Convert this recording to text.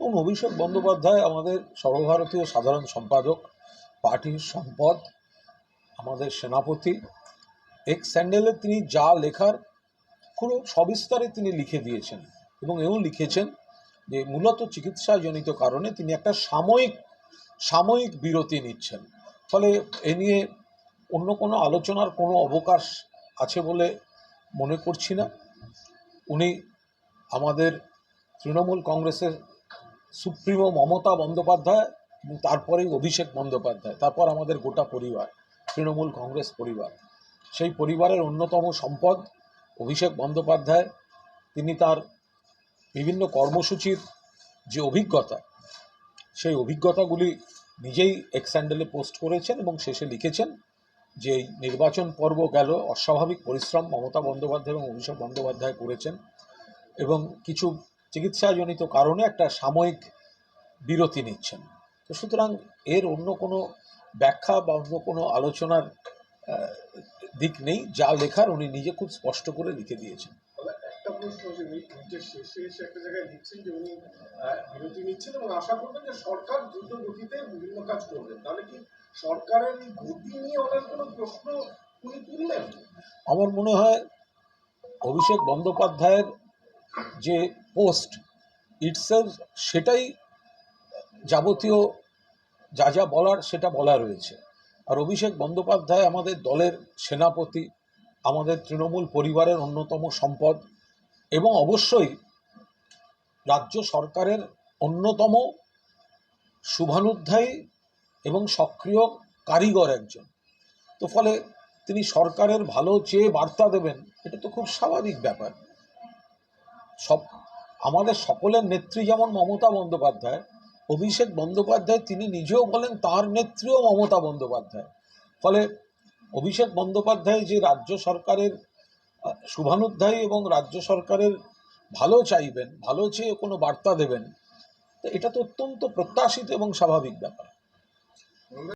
এবং অভিষেক বন্দ্যোপাধ্যায় আমাদের সর্বভারতীয় সাধারণ সম্পাদক, পার্টির সম্পদ, আমাদের সেনাপতি এক স্যান্ডেলে তিনি যা লেখার পুরো সবিস্তারে তিনি লিখে দিয়েছেন এবং এও লিখেছেন যে মূলত চিকিৎসাজনিত কারণে তিনি একটা সাময়িক সাময়িক বিরতি নিচ্ছেন। ফলে এ নিয়ে অন্য কোনো আলোচনার কোনো অবকাশ আছে বলে মনে করছি না। উনি আমাদের তৃণমূল কংগ্রেসের সুপ্রিমো মমতা বন্দ্যোপাধ্যায় এবং তারপরেই অভিষেক বন্দ্যোপাধ্যায়, তারপর আমাদের গোটা পরিবার, তৃণমূল কংগ্রেস পরিবার। সেই পরিবারের অন্যতম সম্পদ অভিষেক বন্দ্যোপাধ্যায়। তিনি তার বিভিন্ন কর্মসূচির যে অভিজ্ঞতা, সেই অভিজ্ঞতাগুলি নিজেই এক্স্যান্ডেলে পোস্ট করেছেন এবং শেষে লিখেছেন যে নির্বাচন পর্ব গেল, অস্বাভাবিক পরিশ্রম মমতা বন্দ্যোপাধ্যায় এবং অভিষেক বন্দ্যোপাধ্যায় করেছেন এবং কিছু চিকিৎসাজনিত কারণে একটা সাময়িক বিরতি নিচ্ছেন। তো সুতরাং এর অন্য কোনো ব্যাখ্যা বা অন্য কোনো আলোচনার দিক নেই যা লেখার উনি নিজে খুব স্পষ্ট করে লিখে দিয়েছেন। আমার মনে হয় অভিষেক বন্দ্যোপাধ্যায়ের যে পোস্ট ইটসেলফ সেটাই যাবতীয় যা যা বলার সেটা বলা রয়েছে। আর অভিষেক বন্দ্যোপাধ্যায় আমাদের দলের সেনাপতি, আমাদের তৃণমূল পরিবারের অন্যতম সম্পদ এবং অবশ্যই রাজ্য সরকারের অন্যতম শুভানুধ্যায়ী এবং সক্রিয় কারিগর একজন। তো ফলে তিনি সরকারের ভালো চেয়ে বার্তা দেবেন, এটা তো খুব স্বাভাবিক ব্যাপার। সব, আমাদের সকলের নেত্রী যেমন মমতা বন্দ্যোপাধ্যায়, অভিষেক বন্দ্যোপাধ্যায় তিনি নিজেও বলেন তার নেত্রীও মমতা বন্দ্যোপাধ্যায়। ফলে অভিষেক বন্দ্যোপাধ্যায় যে রাজ্য সরকারের শুভানুধ্যায়ী এবং রাজ্য সরকারের ভালো চাইবেন, ভালো চেয়ে কোনো বার্তা দেবেন, তো এটা তো অত্যন্ত প্রত্যাশিত এবং স্বাভাবিক ব্যাপার।